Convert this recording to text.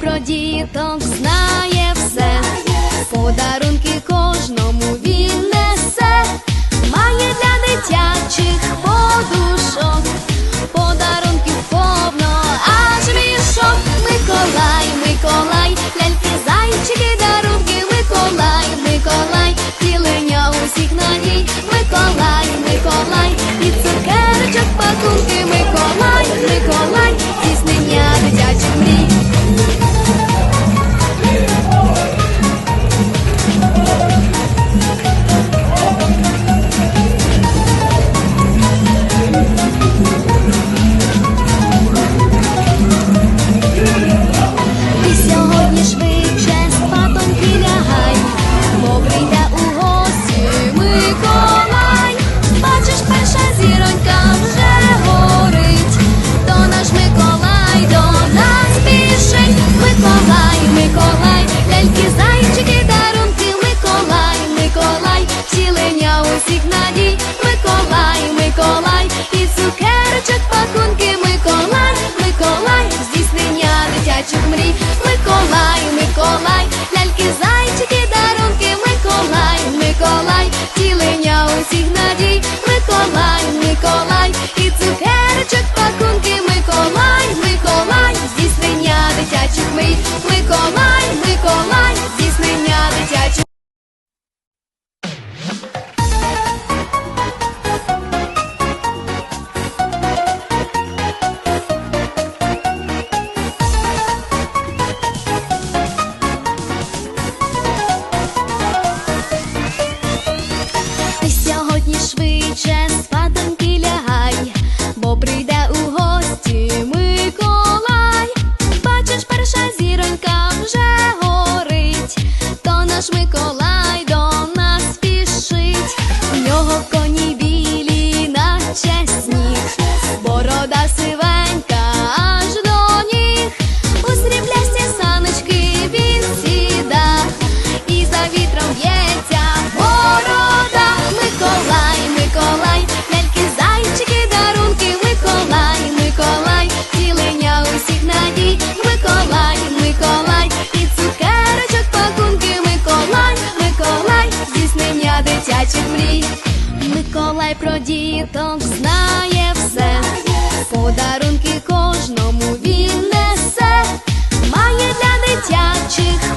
про діток знає здійснення Миколай про діток знає все, подарунки кожному він несе, має для дитячих.